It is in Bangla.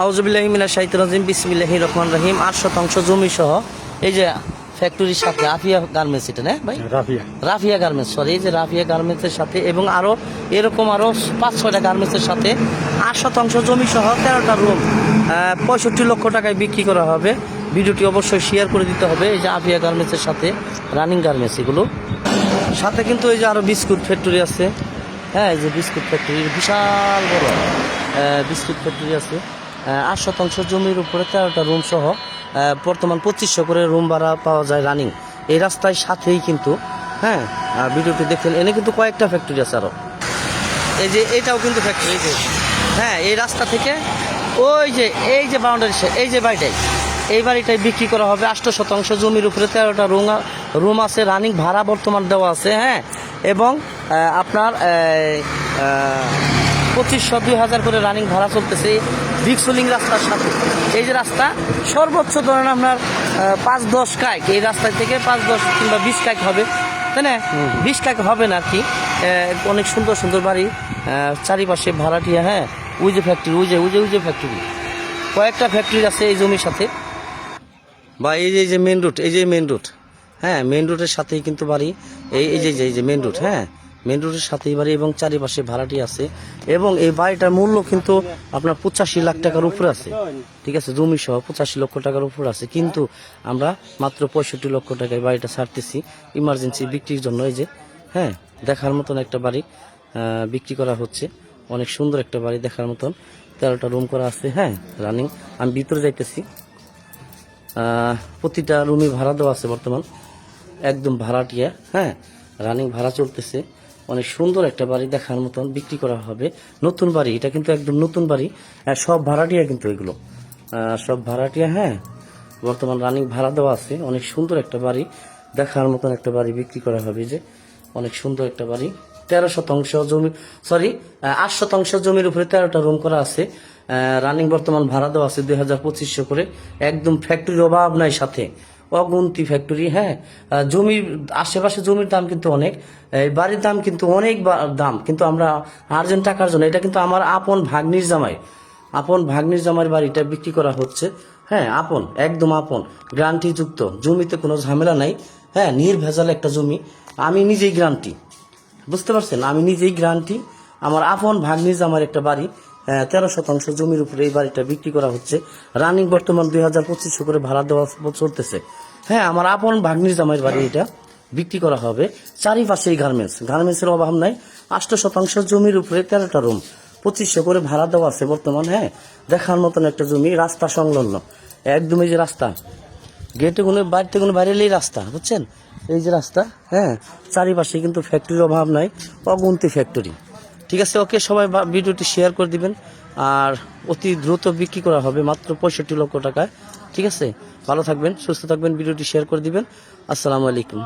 আউজবিল্লাহিমিনা শাহিদ রাজিম বিসমিল্লাহি রহমান রহিম। আট শতাংশ জমি সহ এই যে ফ্যাক্টরির সাথে আফিয়া গার্মেন্টস এটা না ভাই? রাফিয়া। রাফিয়া গার্মেন্টস সরি এই যে রাফিয়া গার্মেন্টসের সাথে এবং আরও এরকম আরও পাঁচ ছয়টা গার্মেন্টসের সাথে আট শতাংশ জমি সহ তেরোটা রুম পঁয়ষট্টি লক্ষ টাকায় বিক্রি করা হবে। ভিডিওটি অবশ্যই শেয়ার করে দিতে হবে এই যে আফিয়া গার্মেন্টসের সাথে রানিং গার্মেন্টস এগুলো। সাথে কিন্তু এই যে আরও বিস্কুট ফ্যাক্টরি আছে। হ্যাঁ এই যে বিস্কুট ফ্যাক্টরি বিশাল বড় বিস্কুট ফ্যাক্টরি আছে। আট শতাংশ জমির উপরে তেরোটা রুম সহ বর্তমান পঁচিশশো করে রুম ভাড়া পাওয়া যায় রানিং এই রাস্তায় সাথেই কিন্তু হ্যাঁ ভিডিওটি দেখছেন এনে কিন্তু কয়েকটা ফ্যাক্টরি আছে আরও এই যে, এটাও কিন্তু ফ্যাক্টরি যে হ্যাঁ এই রাস্তা থেকে ওই যে, এই যে বাউন্ডারি এই যে বাড়িটাই। এই বাড়িটাই বিক্রি করা হবে আষ্ট শতাংশ জমির উপরে তেরোটা রুম রুম আছে রানিং ভাড়া বর্তমান দেওয়া আছে হ্যাঁ। এবং আপনার পঁচিশশো দুই হাজার করে রানিং ভাড়া চলতেছে ভিক্সুলিং রাস্তার সাথে। এই যে রাস্তা সর্বোচ্চ ধরেন আপনার পাঁচ দশ কাইক এই রাস্তা থেকে পাঁচ দশ কিংবা বিশ কাইক হবে। তাই না? বিশ কাইক হবে না আর কি। অনেক সুন্দর সুন্দর বাড়ি চারিপাশে ভাড়াটিয়া হ্যাঁ? ওই যে ফ্যাক্টরি ওই যে ওই যে ওই যে ফ্যাক্টরি কয়েকটা ফ্যাক্টরি আছে এই জমির সাথে। বা এই যে এই যে মেন রুট এই যে মেন রুট হ্যাঁ মেন রুটের সাথেই কিন্তু বাড়ি। এই এই যে- এই যে মেন রুট হ্যাঁ? মেন রুটের সাথেই বাড়ি এবং চারিপাশে ভাড়াটি আছে। এবং এই বাড়িটার মূল্য কিন্তু আপনার পঁচাশি লাখ টাকার উপরে আছে। ঠিক আছে জমি সহ পঁচাশি লক্ষ টাকার উপরে আছে। কিন্তু আমরা মাত্র পঁয়ষট্টি লক্ষ টাকায় বাড়িটা ছাড়তেছি ইমার্জেন্সি বিক্রির জন্য। এই যে হ্যাঁ দেখার মতন একটা বাড়ি বিক্রি করা হচ্ছে। অনেক সুন্দর একটা বাড়ি দেখার মতন। তেরোটা রুম করা আছে হ্যাঁ রানিং আমি ভিতরে যাইতেছি। প্রতিটা রুমই ভাড়া দেওয়া আছে বর্তমান। একদম ভাড়াটিয়া হ্যাঁ রানিং ভাড়া চলতেছে। অনেক সুন্দর একটা বাড়ি দেখার মতন বিক্রি করা হবে। নতুন বাড়ি, এটা কিন্তু একদম নতুন বাড়ি। সব ভাড়াটিয়া কিন্তু এগুলো। সব ভাড়াটিয়া হ্যাঁ বর্তমান রানিং ভাড়া দেওয়া আছে। অনেক সুন্দর একটা বাড়ি, দেখার মতন একটা বাড়ি বিক্রি করা হবে যে। অনেক সুন্দর একটা বাড়ি। তেরো শতাংশ জমি সরি আট শতাংশ জমির উপরে তেরোটা রুম করা আছে। রানিং বর্তমান ভাড়া দেওয়া আছে দুই হাজার পঁচিশশো করে। একদম ফ্যাক্টরির অভাব নাই সাথে। অগুন্তি ফ্যাক্টরি হ্যাঁ? জমির আশেপাশে জমির দাম কিন্তু অনেক, এই বাড়ির দাম কিন্তু অনেক দাম, কিন্তু আমরা আর্জেন্ট টাকার জন্য, এটা কিন্তু আমার আপন ভাগ্নির জামাই, আপন ভাগ্নির জামাইয়ের বাড়িটা বিক্রি করা হচ্ছে হ্যাঁ আপন, একদম আপন গ্রান্টি যুক্ত জমিতে কোনো ঝামেলা নাই হ্যাঁ নির্ভেজাল একটা জমি, আমি নিজেই গ্রান্টি, বুঝতে পারছেন? আমি নিজেই গ্রান্টি, আমার আপন ভাগ্নিজ আমার একটা বাড়ি তেরো শতাংশ জমির উপরে এই বাড়িটা বিক্রি করা হচ্ছে। রানিং বর্তমান দুই হাজার পঁচিশশো করে ভাড়া দেওয়া চলতেছে। হ্যাঁ আমার আপন ভাগ্নিজ আমার বাড়ি এটা বিক্রি করা হবে। চারিপাশেই গার্মেন্টস গার্মেন্টসের অভাব নাই। আষ্ট শতাংশ জমির উপরে তেরোটা রুম পঁচিশশো করে ভাড়া দেওয়া আছে বর্তমান হ্যাঁ। দেখার মতন একটা জমি রাস্তা সংলগ্ন। একদম এই যে রাস্তা। গেটে কোনো বাড়িতে কোনো বাইরে এলেই রাস্তা বুঝছেন? এই যে রাস্তা হ্যাঁ। চারিপাশে কিন্তু ফ্যাক্টরির অভাব নাই অগুন্তি ফ্যাক্টরি ঠিক আছে, ওকে সবাই ভিডিওটি শেয়ার করে দিবেন। আর অতি দ্রুত বিক্রি করা হবে মাত্র পঁয়ষট্টি লক্ষ টাকায়। ঠিক আছে, ভালো থাকবেন, সুস্থ থাকবেন, ভিডিওটি শেয়ার করে দিবেন। আসসালামু আলাইকুম।